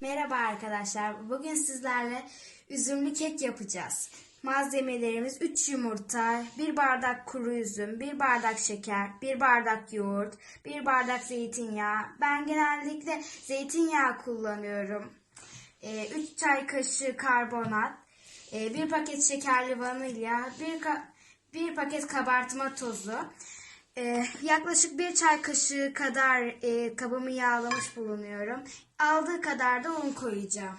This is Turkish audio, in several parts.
Merhaba arkadaşlar. Bugün sizlerle üzümlü kek yapacağız. Malzemelerimiz 3 yumurta, 1 bardak kuru üzüm, 1 bardak şeker, 1 bardak yoğurt, 1 bardak zeytinyağı. Ben genellikle zeytinyağı kullanıyorum. 3 çay kaşığı karbonat, 1 paket şekerli vanilya, 1 bir paket kabartma tozu, ee, yaklaşık bir çay kaşığı kadar e, kabımı yağlamış bulunuyorum. Aldığı kadar da un koyacağım.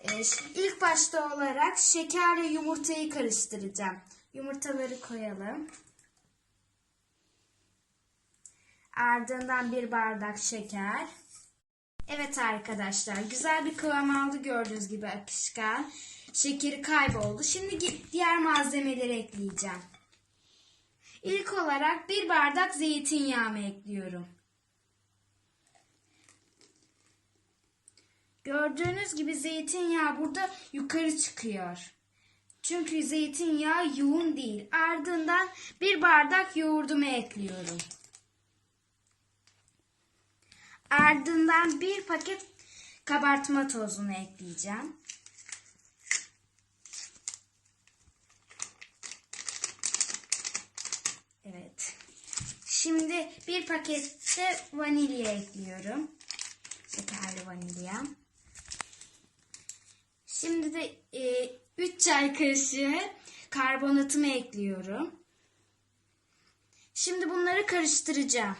Ee, ilk başta olarak şekerle yumurtayı karıştıracağım. Yumurtaları koyalım. Ardından bir bardak şeker. Evet arkadaşlar güzel bir kıvam aldı gördüğünüz gibi akışkan. Şekeri kayboldu. Şimdi diğer malzemeleri ekleyeceğim. İlk olarak bir bardak zeytinyağımı ekliyorum. Gördüğünüz gibi zeytinyağı burada yukarı çıkıyor. Çünkü zeytinyağı yoğun değil. Ardından bir bardak yoğurdumu ekliyorum. Ardından bir paket kabartma tozunu ekleyeceğim. Evet. Şimdi bir pakette vanilya ekliyorum. Şekerli vanilya. Şimdi de 3 çay kaşığı karbonatımı ekliyorum. Şimdi bunları karıştıracağım.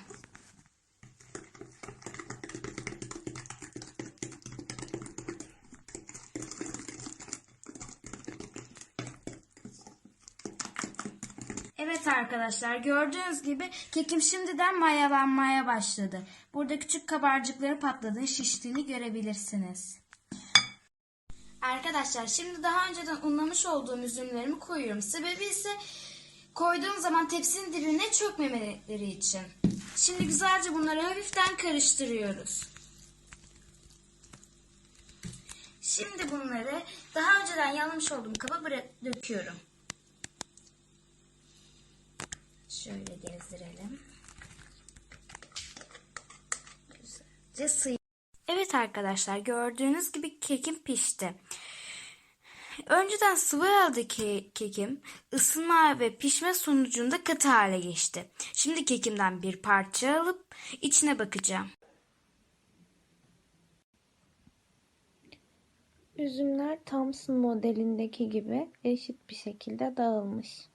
Evet arkadaşlar gördüğünüz gibi kekim şimdiden mayalanmaya başladı. Burada küçük kabarcıkları patladığı şiştiğini görebilirsiniz. Arkadaşlar şimdi daha önceden unlamış olduğum üzümlerimi koyuyorum. Sebebi ise koyduğum zaman tepsinin dibine çökmemeleri için. Şimdi güzelce bunları hafiften karıştırıyoruz. Şimdi bunları daha önceden yanlış olduğum kaba döküyorum. Şöyle gezdirelim. Güzelce sıy. Evet arkadaşlar gördüğünüz gibi kekim pişti. Önceden sıvı haldeki kekim ısınma ve pişme sonucunda katı hale geçti. Şimdi kekimden bir parça alıp içine bakacağım. Üzümler Thompson modelindeki gibi eşit bir şekilde dağılmış.